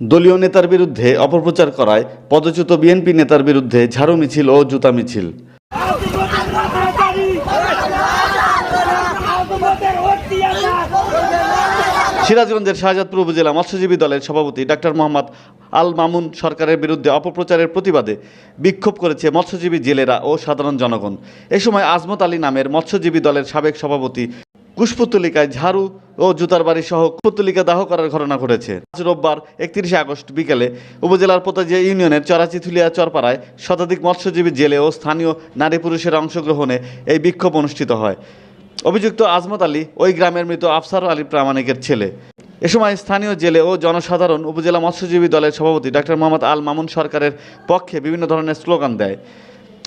দলীয় নেতার বিরুদ্ধে অপপ্রচার করায় পদচ্যুত বিএনপি নেতার বিরুদ্ধে ঝাড়ু মিছিল ও জুতা মিছিল। সিরাজগঞ্জের শাহজাদপুর উপজেলা মৎস্যজীবী দলের সভাপতি ডাক্তার মোহাম্মদ আল মামুন সরকারের বিরুদ্ধে অপপ্রচারের প্রতিবাদে বিক্ষোভ করেছে মৎস্যজীবী জেলেরা ও সাধারণ জনগণ। এ সময় আজমত আলী নামের মৎস্যজীবী দলের সাবেক সভাপতি কুশপুত্তলিকায় ঝাড়ু ও জুতার বাড়ি সহ পুত্তলিকা দাহ করার ঘটনা ঘটেছে। আজ রোববার একত্রিশে আগস্ট বিকেলে উপজেলার পোতাজিয়া ইউনিয়নের চরাচিথুলিয়া চরপাড়ায় শতাধিক মৎস্যজীবী জেলে ও স্থানীয় নারী পুরুষের অংশগ্রহণে এই বিক্ষোভ অনুষ্ঠিত হয়। অভিযুক্ত আজমত আলী ওই গ্রামের মৃত আফসার আলী প্রামাণিকের ছেলে। এ সময় স্থানীয় জেলে ও জনসাধারণ উপজেলা মৎস্যজীবী দলের সভাপতি ডাক্তার মোহাম্মদ আল মামুন সরকারের পক্ষে বিভিন্ন ধরনের স্লোগান দেয়।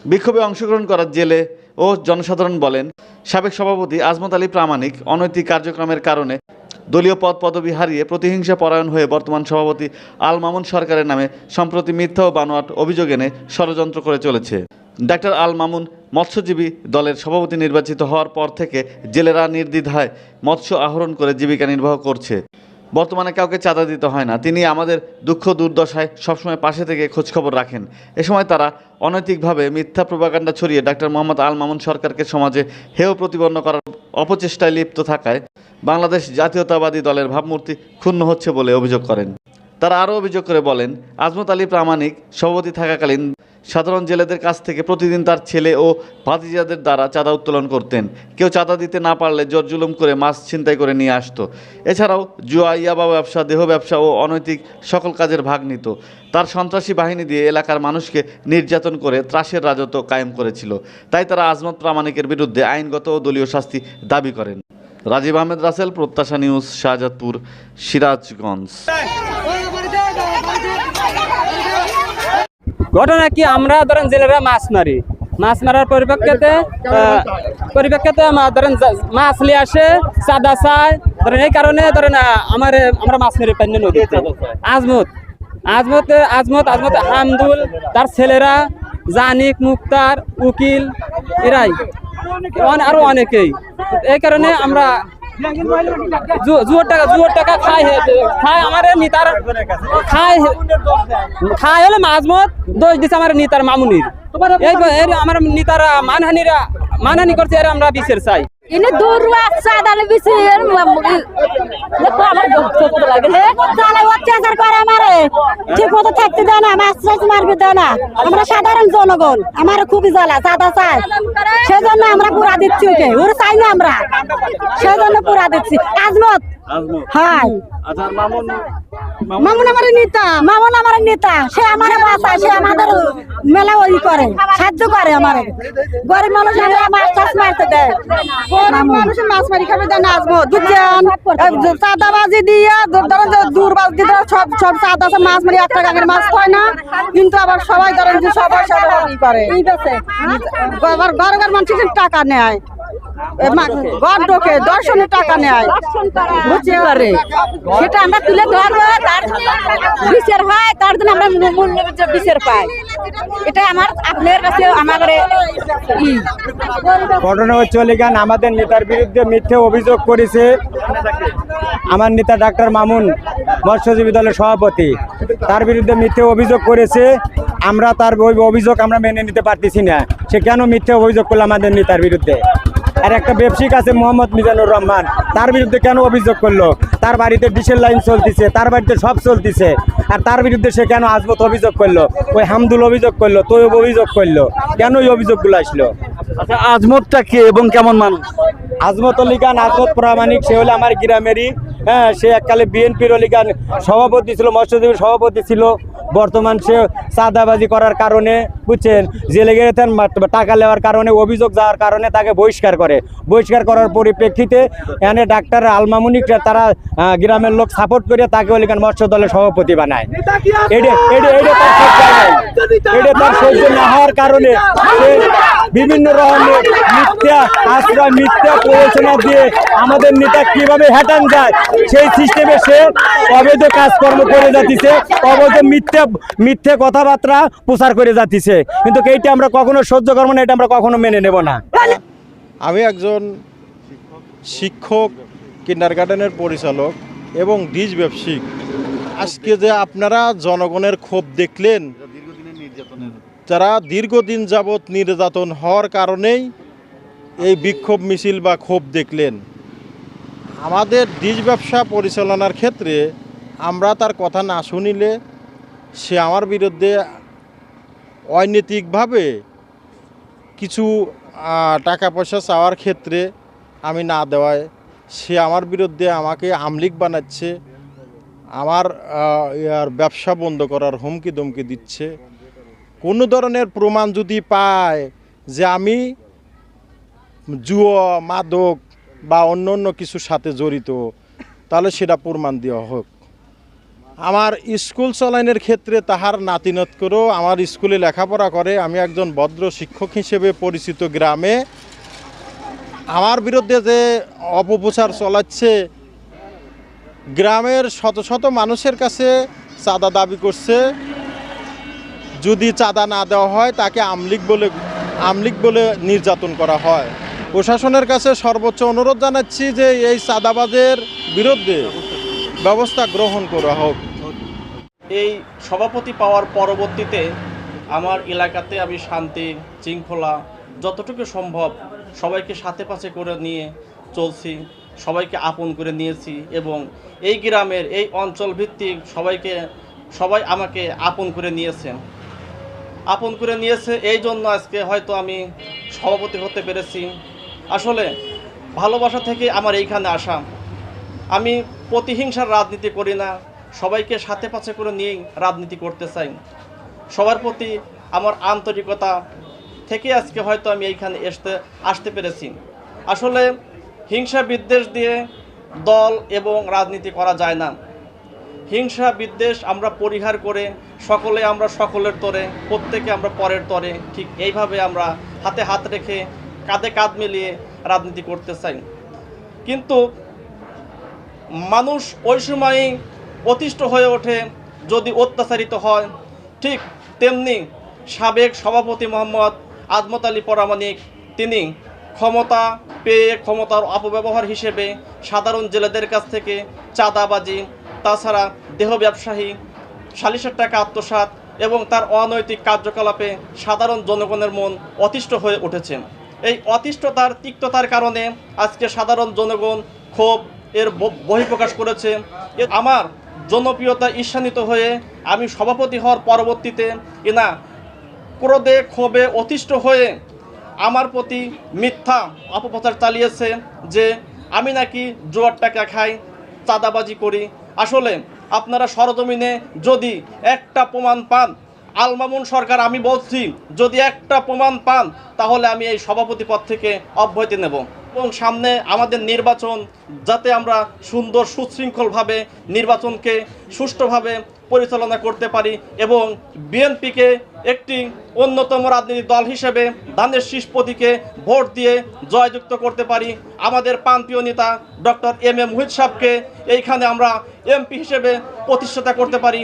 বিক্ষোভে অংশগ্রহণ করার জেলে ও জনসাধারণ বলেন, সাবেক সভাপতি আজমত আলী প্রামাণিক অনৈতিক কার্যক্রমের কারণে দলীয় পদ পদবি হারিয়ে প্রতিহিংসা পরায়ণ হয়ে বর্তমান সভাপতি আল মামুন সরকারের নামে সম্প্রতি মিথ্যা ও বানোয়াট অভিযোগ এনে ষড়যন্ত্র করে চলেছে। ডাক্তার আল মামুন মৎস্যজীবী দলের সভাপতি নির্বাচিত হওয়ার পর থেকে জেলেরা নির্দ্বিধায় মৎস্য আহরণ করে জীবিকা নির্বাহ করছে। বর্তমানে কাউকে চাঁদা দিতে হয় না। তিনি আমাদের দুঃখ দুর্দশায় সবসময় পাশে থেকে খোঁজখবর রাখেন। এ সময় তারা অনৈতিকভাবে মিথ্যা প্রপাগান্ডা ছড়িয়ে ডাক্তার মোহাম্মদ আল মামুন সরকারকে সমাজে হেয় প্রতিপন্ন করার অপচেষ্টায় লিপ্ত থাকায় বাংলাদেশ জাতীয়তাবাদী দলের ভাবমূর্তি ক্ষুণ্ণ হচ্ছে বলে অভিযোগ করেন। তারা আরও অভিযোগ করে বলেন, আজমত আলী প্রামাণিক সভাপতি থাকাকালীন সাধারণ জেলেদের কাছ থেকে প্রতিদিন তার ছেলে ও ভাতিজাদের দ্বারা চাঁদা উত্তোলন করতেন। কেউ চাঁদা দিতে না পারলে জোর জুলুম করে মাছ ছিনতাই করে নিয়ে আসতো। এছাড়াও জুয়া, ইয়াবা ব্যবসা, দেহ ব্যবসা ও অনৈতিক সকল কাজের ভাগ নিত। তার সন্ত্রাসী বাহিনী দিয়ে এলাকার মানুষকে নির্যাতন করে ত্রাসের রাজত্ব কায়েম করেছিল। তাই তারা আজমত প্রামাণিকের বিরুদ্ধে আইনগত ও দলীয় শাস্তি দাবি করেন। রাজীব আহমেদ রাসেল, প্রত্যাশা নিউজ, শাহজাদপুর, সিরাজগঞ্জ। ঘটনা কি? আমরা ধরেন জেলেরা মাছ মারি। মাছ মারার পরিপ্রেক্ষিতে পরিপ্রেক্ষিতে ধরেন মাছ নিয়ে আসে, চাঁদা চায়। ধরেন এই কারণে ধরেন আমার, আমরা মাছ মেরে পাই না নদীতে। আজমত আজমত আজমত আজমত হামদুল, তার ছেলেরা, জানিক, মুক্তার, উকিল, এরাই। আরও অনেকেই। এই কারণে আমরা জুয়োর টাকা জুয়োর টাকা হে- খায় আমার নিতার খায় খায় হলে মাঝমত দোষ দিছে আমার নিতার মামুনির এই আমার নিতার মানহানিরা মানহানি করছে এর আমরা বিশের চাই dua sadar bisir দেখো আমার লাগে হে চালে অত্যাচার করে আমারে ঠিক মতো থাকতে দেয় না চাষ মারবে দেয় না। আমরা সাধারণ জনগণ আমার খুবই জ্বালা চাঁদা চাই সেজন্য আমরা পুরা দিচ্ছি ওকে, ওর চাই না আমরা। সেজন্য পুরা দিচ্ছি। আজমত হ্যাঁ মামুন আমার নেতা। মামুন আমার নেতা। সে আমার বাসা সে আমাদের মেলা ওই করে সাহায্য করে আমার। গরিব মানুষ মাছ চাষ মারতে দেয়। গরিব মানুষের মাছ মারি খাবে দেয় না আজমত বুঝছেন চাঁদাবাজি দিয়ে ধরেন যে দূরবাজ দিয়ে সব সব চাঁদা আছে মাছ মারি একটা গাঙের মাছ হয় না। কিন্তু আবার সবাই ধরেন যে সবাই সবাই করে। আবার ঘর ঘর মানুষ টাকা নেয়। টাকা নেয়। সেটা আমরা তুলে হয়, তার জন্য আমরা বিচার পাই। এটা আমার, আপনার কাছে আমাদের ঘটনা হচ্ছে আমাদের নেতার বিরুদ্ধে মিথ্যে অভিযোগ করেছে আমার নেতা ডাক্তার মামুন, মৎস্যজীবী দলের সভাপতি। তার বিরুদ্ধে মিথ্যে অভিযোগ করেছে, আমরা তার অভিযোগ আমরা মেনে নিতে পারতেছি না। সে কেন মিথ্যে অভিযোগ করল আমাদের নেতার বিরুদ্ধে? আর একটা ব্যবসায়িক আছে মোহাম্মদ মিজানুর রহমান। তার বিরুদ্ধে কেন অভিযোগ করল? তার বাড়িতে ডিসেল লাইন চলতেছে তার বাড়িতে সব চলতেছে। আর তার বিরুদ্ধে সে কেন আজমত অভিযোগ করল? ওই হামদুল অভিযোগ করল তৈব অভিযোগ করল। কেন ওই অভিযোগগুলো আসলো? আচ্ছা আজমতটা কে এবং কেমন মানুষ? আজমত অলি খান আজমত প্রামাণিক সে হলো আমার গ্রামেরই হ্যাঁ সে এককালে বিএনপির অলি খান সভাপতি ছিল মৎস্যজীবীর সভাপতি ছিল। বর্তমান সে চাঁদাবাজি করার কারণে বুঝছেন? জেলে গেছেন টাকা নেওয়ার কারণে অভিযোগ যাওয়ার কারণে তাকে বহিষ্কার করে। বহিষ্কার করার পরিপ্রেক্ষিতে এখানে ডাক্তার আলমামুনিক তারা গ্রামের লোক সাপোর্ট করে তাকে অলি খান মৎস্য দলের সভাপতি বানায়। এটা তার সহ্য না হওয়ার কারণে বিভিন্ন রকমের মিথ্যা আশ্রয় মিথ্যা প্ররোচনা দিয়ে আমাদের নেতা কীভাবে হ্যাটান যায় সেই সিস্টেমে সে অবৈধ কাজকর্ম করে যাতিছে অবৈধ মিথ্যা মিথ্যে কথাবার্তা প্রচার করে যাতিছে কিন্তু এইটা আমরা কখনো সহ্য করব না এটা আমরা কখনো মেনে নেব না। আমি একজন শিক্ষক কিন্ডার গার্ডেনের পরিচালক এবং ডিজ ব্যবসায়িক। আজকে যে আপনারা জনগণের ক্ষোভ দেখলেন যারা দীর্ঘদিন যাবৎ নির্যাতন হওয়ার কারণেই এই বিক্ষোভ মিছিল বা ক্ষোভ দেখলেন আমাদের ডিজ ব্যবসা পরিচালনার ক্ষেত্রে আমরা তার কথা না শুনিলে সে আমার বিরুদ্ধে অনৈতিকভাবে কিছু টাকা পয়সা চাওয়ার ক্ষেত্রে আমি না দেওয়ায় সে আমার বিরুদ্ধে আমাকে আমলিক বানাচ্ছে, আমার ব্যবসা বন্ধ করার হুমকি দমকি দিচ্ছে। কোনো ধরনের প্রমাণ যদি পায় যে আমি জুয়া, মাদক বা অন্য অন্য কিছুর সাথে জড়িত, তাহলে সেটা প্রমাণ দেওয়া হোক। আমার স্কুল চলাইনের ক্ষেত্রে তাহার নাতিনত করেও আমার স্কুলে লেখাপড়া করে। আমি একজন ভদ্র শিক্ষক হিসেবে পরিচিত গ্রামে। আমার বিরুদ্ধে যে অপপ্রচার চলাচ্ছে, গ্রামের শত শত মানুষের কাছে চাঁদা দাবি করছে। যদি চাঁদা না দেওয়া হয়, তাকে আমলিক বলে আমলিক বলে নির্যাতন করা হয়। প্রশাসনের কাছে সর্বোচ্চ অনুরোধ জানাচ্ছি যে এই চাঁদাবাজের বিরুদ্ধে ব্যবস্থা গ্রহণ করা হোক। এই সভাপতি পাওয়ার পরবর্তীতে আমার এলাকাতে আমি শান্তি, শৃঙ্খলা যতটুকু সম্ভব সবাইকে সাথে পাশে করে নিয়ে চলছি, সবাইকে আপন করে নিয়েছি এবং এই গ্রামের, এই অঞ্চল ভিত্তিক সবাইকে, সবাই আমাকে আপন করে নিয়েছেন আপন করে নিয়েছে এই জন্য আজকে হয়তো আমি সভাপতি হতে পেরেছি। আসলে ভালোবাসা থেকে আমার এইখানে আসা। আমি প্রতিহিংসার রাজনীতি করি না সবাইকে সাথে পাশে করে নিয়েই রাজনীতি করতে চাই। সবার প্রতি আমার আন্তরিকতা থেকে আজকে হয়তো আমি এইখানে আসতে আসতে পেরেছি। আসলে হিংসা বিদ্বেষ দিয়ে দল এবং রাজনীতি করা যায় না। হিংসা বিদ্বেষ আমরা পরিহার করে সকলে আমরা সকলের তরে, প্রত্যেকে আমরা পরের তরে, ঠিক এইভাবে আমরা হাতে হাত রেখে কাঁধে কাঁধ মিলিয়ে রাজনীতি করতে চাই। কিন্তু মানুষ ওই সময়ই অতিষ্ঠ হয়ে ওঠে, যদি অত্যাচারিত হয়, ঠিক তেমনি সাবেক সভাপতি মোহাম্মদ আজমত আলী পরামানিক তিনি ক্ষমতা পেয়ে ক্ষমতার অপব্যবহার হিসেবে সাধারণ জেলেদের কাছ থেকে চাঁদাবাজি, তাছাড়া দেহ ব্যবসায়ী, সালিশের টাকা আত্মসাৎ এবং তার অনৈতিক কার্যকলাপে সাধারণ জনগণের মন অতিষ্ঠ হয়ে উঠেছে। এই অতিষ্ঠতার, তিক্ততার কারণে আজকে সাধারণ জনগণ ক্ষোভ এর বহিঃপ্রকাশ করেছে। আমার জনপ্রিয়তা ঈর্ষান্বিত হয়ে আমি সভাপতি হওয়ার পরবর্তীতে এনা ক্রোধে ক্ষোভে অতিষ্ঠ হয়ে আমার প্রতি মিথ্যা অপপ্রচার চালিয়েছে যে আমি নাকি জোয়ার টাকা খাই, চাঁদাবাজি করি। আসলে আপনারা সরজমিনে যদি একটা প্রমাণ পান, আলমামুন সরকার, আমি বলছি, যদি একটা প্রমাণ পান, তাহলে আমি এই সভাপতি পদ থেকে অব্যাহতি নেব। এবং সামনে আমাদের নির্বাচন যাতে আমরা সুন্দর সুশৃঙ্খলভাবে নির্বাচনকে সুষ্ঠুভাবে পরিচালনা করতে পারি এবং বিএনপিকে একটি অন্যতম রাজনৈতিক দল হিসেবে ধানের শীষ ভোট দিয়ে জয়যুক্ত করতে পারি। আমাদের প্রান্তীয় নেতা ডক্টর এম এ মুহিত সাহকে এইখানে আমরা এমপি হিসেবে প্রতিষ্ঠাতা করতে পারি।